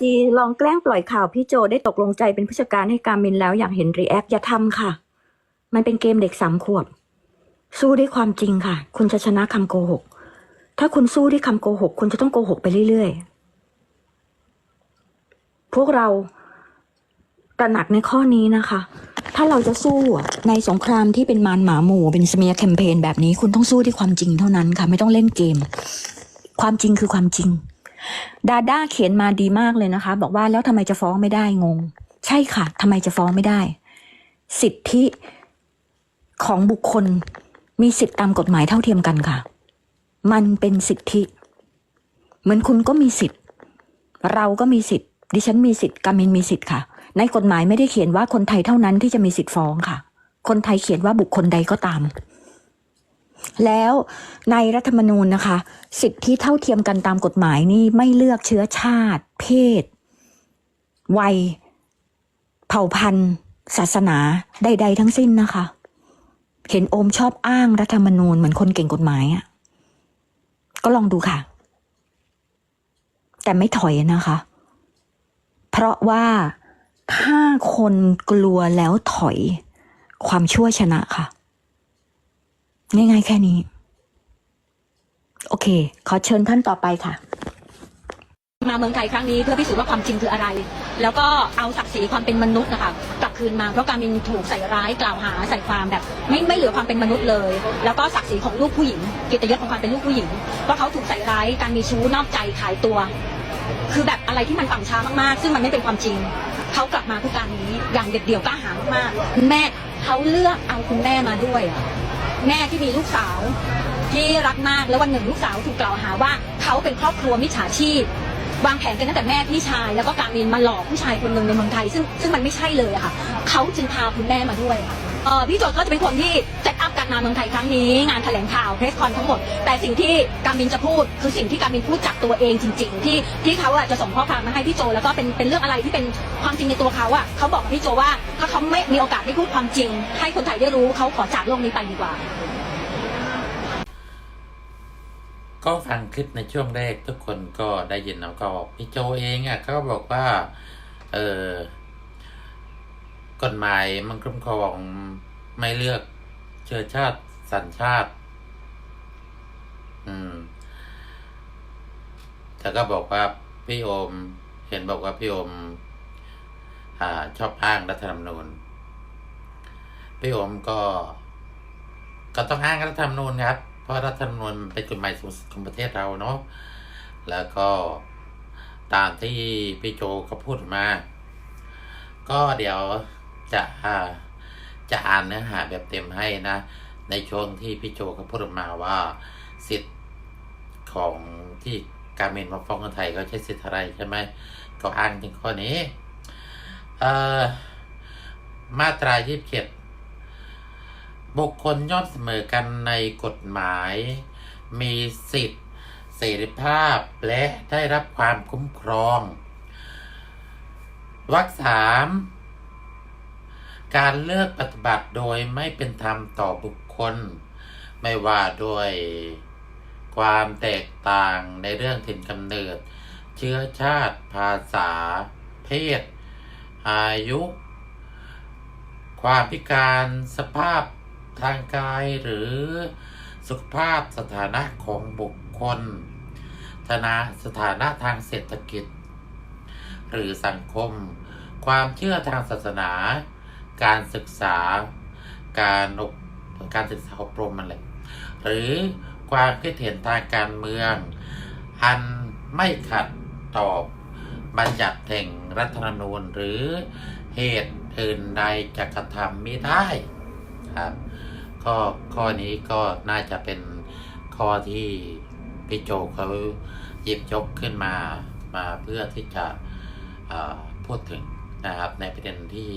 จีลองแกล้งปล่อยข่าวพี่โจได้ตกลงใจเป็นผู้จัดการให้การมินแล้วอยากเห็นรีแอคอย่าทำค่ะ มันเป็นเกมเด็กสามขวบ สู้ด้วยความจริงค่ะ คุณจะชนะคำโกหก ถ้าคุณสู้ด้วยคำโกหก คุณจะต้องโกหกไปเรื่อยๆ พวกเราตระหนักในข้อนี้นะคะ ถ้าเราจะสู้ในสงครามที่เป็นมารหมาหมู่เป็นสเมียแคมเปญแบบนี้ คุณต้องสู้ด้วยความจริงเท่านั้นค่ะ ไม่ต้องเล่นเกม ความจริงคือความจริง ดาด้าเขียนมาดีมากเลยนะคะ บอกว่าแล้วทำไมจะฟ้องไม่ได้งง ใช่ค่ะทำไมจะฟ้องไม่ได้ สิทธิของบุคคลมีสิทธิตามกฎหมายเท่าเทียมกันค่ะ มันเป็นสิทธิ เหมือนคุณก็มีสิทธิ์ เราก็มีสิทธิ์ ดิฉันมีสิทธิ์กามินมีสิทธิ์ค่ะ ในกฎหมายไม่ได้เขียนว่าคนไทยเท่านั้นที่จะมีสิทธิ์ฟ้องค่ะ คนไทยเขียนว่าบุคคลใดก็ตาม แล้วในรัฐธรรมนูญนะคะ สิทธิเท่าเทียมกันตามกฎหมายนี่ไม่เลือกเชื้อชาติ เพศ วัย เผ่าพันธุ์ ศาสนาใด ๆ ทั้งสิ้นนะคะ เห็นโอมชอบอ้างรัฐธรรมนูญเหมือนคนเก่งกฎหมายอะ่ะก็ลองดูค่ะ แต่ไม่ถอยนะคะ เพราะว่าถ้าคนกลัวแล้วถอย ความชั่วชนะค่ะ ง่ายๆแค่นี้ โอเค ขอเชิญท่านต่อไปค่ะ มาเมืองไทยครั้งนี้เพื่อพิสูจน์ว่าความจริงคืออะไร แล้วก็เอาศักดิ์ศรีความเป็นมนุษย์นะคะกลับคืนมาเพราะการมินถูกใส่ร้ายกล่าวหาใส่ความแบบ ไม่ไม่เหลือความเป็นมนุษย์เลย แล้วก็ศักดิ์ศรีของลูกผู้หญิงเกียรติยศของความเป็นลูกผู้หญิงว่าเขาถูกใส่ร้ายการมีชู้นอกใจขายตัว คือแบบอะไรที่มันต่ำช้ามากๆ ซึ่งมันไม่เป็นความจริงเขากลับมาเพื่อการนี้อย่างเด็ดเดี่ยวกล้าหาญมากๆแม่เขาเลือกเอาคุณแม่มาด้วยอะ แม่ที่มีลูกสาวที่รักมากแล้ววันหนึ่งลูกสาวถูกกล่าวหาว่า เขาเป็นครอบครัวมิจฉาชีพวางแผนกันตั้งแต่แม่พี่ชาย แล้วก็การมินมาหลอกผู้ชายคนหนึ่งในเมืองไทย ซึ่งซึ่งมันไม่ใช่เลยอะค่ะเขาจึงพาคุณแม่มาด้วยพี่โจทย์ก็จะเป็นคนที่ มาเมืองไทยครั้งนี้งานแถลงข่าวเพรสคอนทั้งหมด แต่สิ่งที่การมินจะพูด คือสิ่งที่การมินพูดจากตัวเองจริง ๆ ที่ที่เขาอะจะส่งข้อความมาให้พี่โจ แล้วก็เป็นเป็นเรื่องอะไรที่เป็นความจริงในตัวเขาอะเขาบอกพี่โจว่าถ้าเขาไม่มีโอกาสได้พูดความจริง ให้คนไทยได้รู้เขาขอจากโลกนี้ไปดีกว่า ก็ฟังคลิปในช่วงแรกทุกคนก็ได้ยินแล้วก็บอกพี่โจเองอะเขาบอกว่าเออกฎหมายมันคุ้มครองไม่เลือก เชื้อชาติสัญชาติ อืมแต่ก็บอกว่าพี่โอม เห็นบอกว่าพี่โอมอ่าชอบอ้างรัฐธรรมนูญพี่โอมก็ ก็ต้องอ้างรัฐธรรมนูญครับ เพราะรัฐธรรมนูญมันเป็นกฎหมายสูงสุดของประเทศเราเนาะแล้วก็ตามที่พี่โจเขาพูดมา ก็เดี๋ยวจะอ่า จะอ่านเนื้อหาแบบเต็มให้นะ ในช่วงที่พี่โจเขาพูดออกมาว่าสิทธิ์ของที่การเมนมาฟ้องคนไทยเขาใช้สิทธิ์อะไรใช่ไหมเขาอ้างถึงข้อนี้เอ่อมาตรายี่สิบเจ็ดบุคคลย่อมเสมอกันในกฎหมาย มีสิทธิเสรีภาพและได้รับความคุ้มครองวรรคสาม การเลือกปฏิบัติโดยไม่เป็นธรรมต่อบุคคล ไม่ว่าด้วยความแตกต่างในเรื่องถิ่นกำเนิด เชื้อชาติภาษา เพศ อายุ ความพิการสภาพทางกายหรือสุขภาพสถานะของบุคคลฐานะสถานะทางเศรษฐกิจ หรือสังคม ความเชื่อทางศาสนา การศึกษา การอบการศึกษาอบรมมันเลยหรือความคิดเห็นทางการเมือง อันไม่ขัดต่อบัญญัติแห่งรัฐธรรมนูญหรือเหตุอื่นใดจะกระทำไม่ได้ครับข้อข้อนี้ก็น่าจะเป็นข้อที่พี่โจเขาหยิบยกขึ้นมามาเพื่อที่จะพูดถึงนะครับในประเด็นที่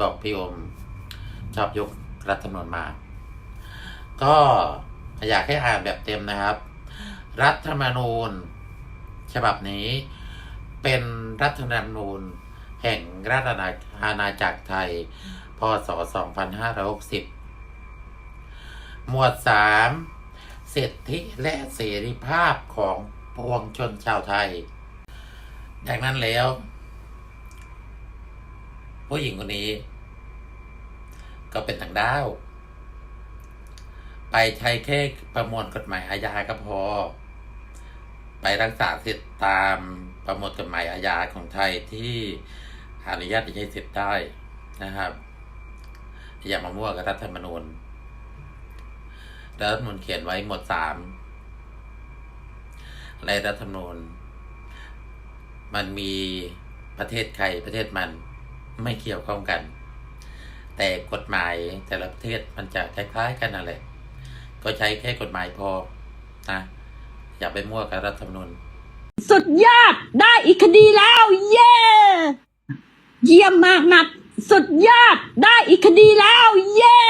บอกพี่โอมชอบยกรัฐธรรมนูญมา ก็อยากให้อ่านแบบเต็มนะครับ รัฐธรรมนูญ ฉบับนี้เป็นรัฐธรรมนูญแห่งราชอาณาจักรไทย พศ 2560 หมวด 3 สิทธิและเสรีภาพของปวงชนชาวไทยจากนั้นแล้ว ผู้หญิงคนนี้ ก็เป็นทางด้าว ไปใช้แค่ประมวลกฎหมายอาญาก็พอ ไปรักษาสิทธิ์ตามประมวลกฎหมายอาญาของไทยที่อนุญาตให้ใช้สิทธิ์ได้นะครับ อย่ามามั่วกับรัฐธรรมนูญรัฐธรรมนูญเขียนไว้หมวดสามในรัฐธรรมนูญ มันมีประเทศใครประเทศมัน ไม่เกี่ยวข้องกัน แต่กฎหมายแต่ละประเทศมันจะคล้ายๆกันนั่นแหละ ก็ใช้แค่กฎหมายพอนะอย่าไปมั่วกับรัฐธรรมนูญสุดยอดได้อีกคดีแล้ว เย่เยี่ยมมากนัด สุดยอดได้อีกคดีแล้ว เย่